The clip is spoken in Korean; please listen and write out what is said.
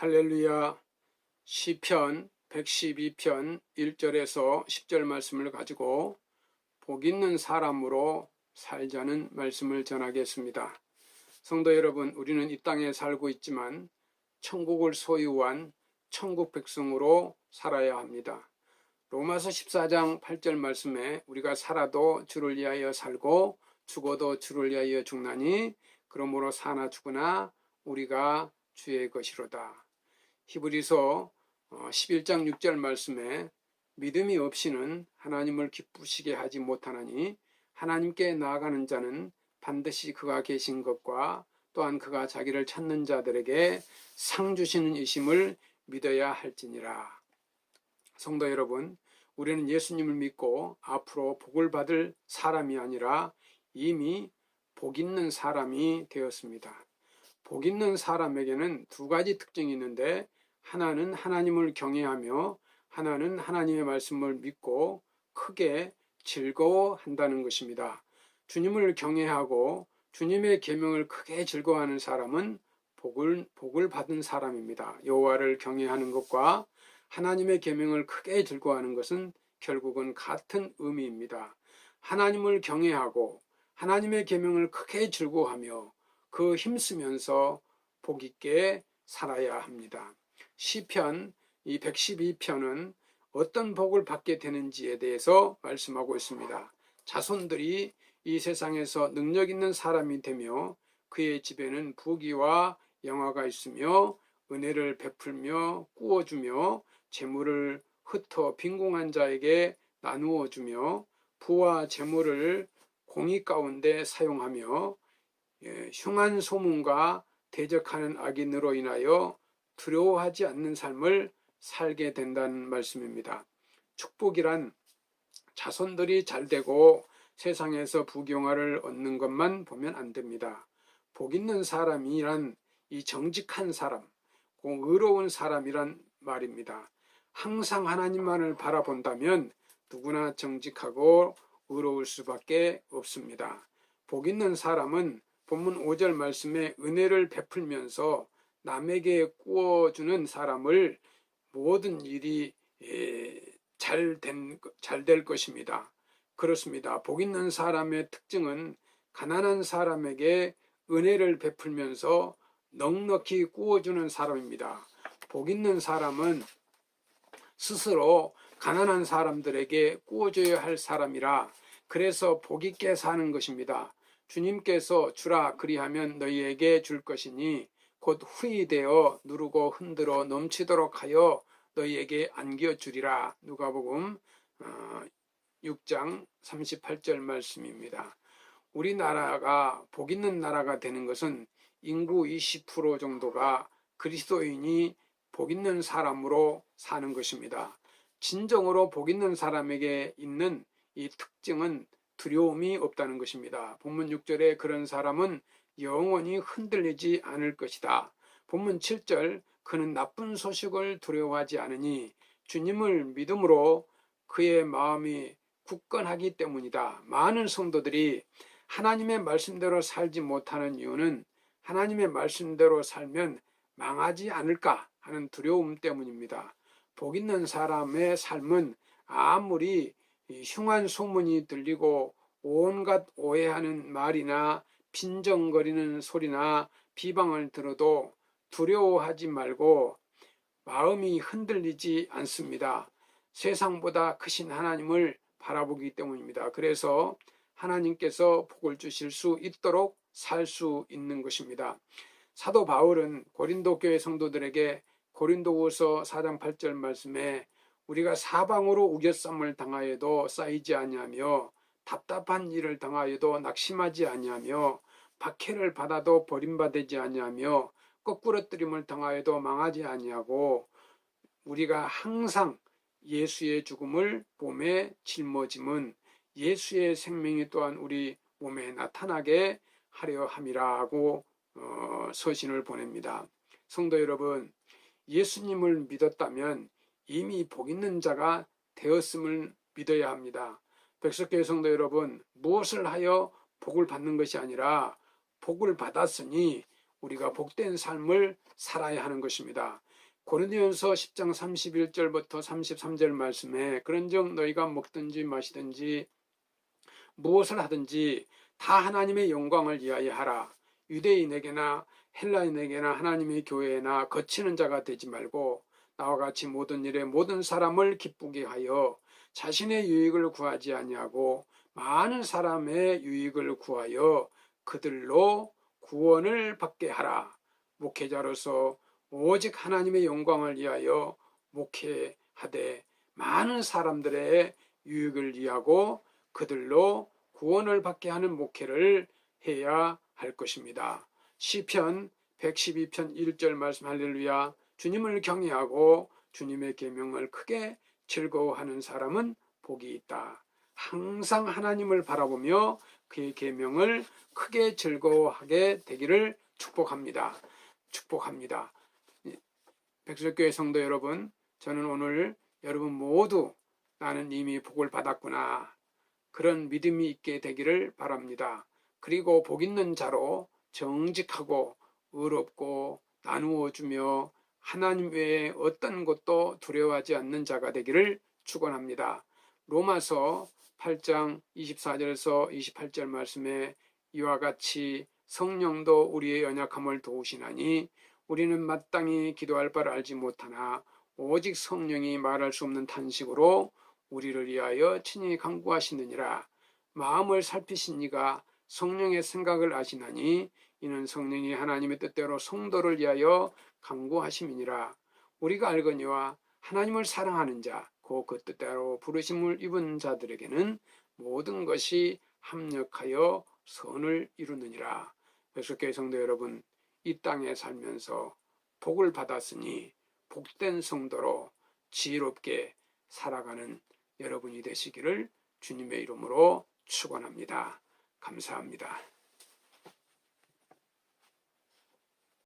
할렐루야 시편 112편 1절에서 10절 말씀을 가지고 복 있는 사람으로 살자는 말씀을 전하겠습니다. 성도 여러분, 우리는 이 땅에 살고 있지만 천국을 소유한 천국 백성으로 살아야 합니다. 로마서 14장 8절 말씀에 우리가 살아도 주를 위하여 살고 죽어도 주를 위하여 죽나니 그러므로 사나 죽으나 우리가 주의 것이로다. 히브리서 11장 어, 6절 말씀에 믿음이 없이는 하나님을 기쁘시게 하지 못하나니 하나님께 나아가는 자는 반드시 그가 계신 것과 또한 그가 자기를 찾는 자들에게 상 주시는 이심을 믿어야 할지니라. 성도 여러분, 우리는 예수님을 믿고 앞으로 복을 받을 사람이 아니라 이미 복 있는 사람이 되었습니다. 복 있는 사람에게는 두 가지 특징이 있는데 하나는 하나님을 경외하며 하나는 하나님의 말씀을 믿고 크게 즐거워한다는 것입니다. 주님을 경외하고 주님의 계명을 크게 즐거워하는 사람은 복을 복을 받은 사람입니다. 여호와를 경외하는 것과 하나님의 계명을 크게 즐거워하는 것은 결국은 같은 의미입니다. 하나님을 경외하고 하나님의 계명을 크게 즐거워하며 그 힘쓰면서 복 있게 살아야 합니다. 시편 이 112편은 어떤 복을 받게 되는지에 대해서 말씀하고 있습니다. 자손들이 이 세상에서 능력 있는 사람이 되며 그의 집에는 부귀와 영화가 있으며 은혜를 베풀며 꾸어주며 재물을 흩어 빈궁한 자에게 나누어 주며 부와 재물을 공의 가운데 사용하며 예, 흉한 소문과 대적하는 악인으로 인하여 두려워하지 않는 삶을 살게 된다는 말씀입니다. 축복이란 자손들이 잘 되고 세상에서 부경화를 얻는 것만 보면 안 됩니다. 복 있는 사람이란 이 정직한 사람, 의로운 사람이란 말입니다. 항상 하나님만을 바라본다면 누구나 정직하고 의로울 수밖에 없습니다. 복 있는 사람은 본문 5절 말씀에 은혜를 베풀면서 남에게 꾸어주는 사람을 모든 일이 잘될 될 것입니다. 그렇습니다. 복 있는 사람의 특징은 가난한 사람에게 은혜를 베풀면서 넉넉히 꾸어주는 사람입니다. 복 있는 사람은 스스로 가난한 사람들에게 꾸어줘야 할 사람이라 그래서 복 있게 사는 것입니다. 주님께서 주라 그리하면 너희에게 줄 것이니 곧 후이 되어 누르고 흔들어 넘치도록 하여 너희에게 안겨 주리라. 누가복음 6장 어, 38절 말씀입니다. 우리나라가 복 있는 나라가 되는 것은 인구 20% 정도가 그리스도인이 복 있는 사람으로 사는 것입니다. 진정으로 복 있는 사람에게 있는 이 특징은 두려움이 없다는 것입니다. 본문 6절에 그런 사람은 영원히 흔들리지 않을 것이다. 본문 7절 그는 나쁜 소식을 두려워하지 않으니 주님을 믿음으로 그의 마음이 굳건하기 때문이다. 많은 성도들이 하나님의 말씀대로 살지 못하는 이유는 하나님의 말씀대로 살면 망하지 않을까 하는 두려움 때문입니다. 복 있는 사람의 삶은 아무리 흉한 소문이 들리고 온갖 오해하는 말이나 빈정거리는 소리나 비방을 들어도 두려워하지 말고 마음이 흔들리지 않습니다. 세상보다 크신 하나님을 바라보기 때문입니다. 그래서 하나님께서 복을 주실 수 있도록 살 수 있는 것입니다. 사도 바울은 고린도 교회 성도들에게 고린도후서 4장 8절 말씀에 우리가 사방으로 우겨쌈을 당하여도 쌓이지 아니하며 답답한 일을 당하여도 낙심하지 아니하며 박해를 받아도 버림받지 아니하며 거꾸러뜨림을 당하여도 망하지 아니하고 우리가 항상 예수의 죽음을 몸에 짊어짐은 예수의 생명이 또한 우리 몸에 나타나게 하려 함이라고 어, 서신을 보냅니다. 성도 여러분, 예수님을 믿었다면 이미 복 있는 자가 되었음을 믿어야 합니다. 백석교회 성도 여러분, 무엇을 하여 복을 받는 것이 아니라 복을 받았으니 우리가 복된 삶을 살아야 하는 것입니다. 고린도전서 10장 31절부터 33절 말씀에 그런즉 너희가 먹든지 마시든지 무엇을 하든지 다 하나님의 영광을 위하여 하라. 유대인에게나 헬라인에게나 하나님의 교회나 거치는 자가 되지 말고 나와 같이 모든 일에 모든 사람을 기쁘게 하여 자신의 유익을 구하지 아니하고 많은 사람의 유익을 구하여 그들로 구원을 받게 하라. 목회자로서 오직 하나님의 영광을 위하여 목회하되 많은 사람들의 유익을 위하고 그들로 구원을 받게 하는 목회를 해야 할 것입니다. 시편 112편 1절 말씀 할렐루야 주님을 경외하고 주님의 계명을 크게 즐거워하는 사람은 복이 있다. 항상 하나님을 바라보며 그의 계명을 크게 즐거워하게 되기를 축복합니다. 축복합니다. 백설교회 성도 여러분, 저는 오늘 여러분 모두 나는 이미 복을 받았구나. 그런 믿음이 있게 되기를 바랍니다. 그리고 복 있는 자로 정직하고 의롭고 나누어 주며 하나님 외에 어떤 것도 두려워하지 않는 자가 되기를 축원합니다. 로마서 8장 24절에서 28절 말씀에 이와 같이 성령도 우리의 연약함을 도우시나니 우리는 마땅히 기도할 바를 알지 못하나 오직 성령이 말할 수 없는 탄식으로 우리를 위하여 친히 강구하시느니라 마음을 살피신 이가 성령의 생각을 아시나니 이는 성령이 하나님의 뜻대로 성도를 위하여 강구하심이니라 우리가 알거니와 하나님을 사랑하는 자, 곧 그 뜻대로 부르심을 입은 자들에게는 모든 것이 합력하여 선을 이루느니라. 백석교회 성도 여러분, 이 땅에 살면서 복을 받았으니 복된 성도로 지혜롭게 살아가는 여러분이 되시기를 주님의 이름으로 축원합니다. 감사합니다.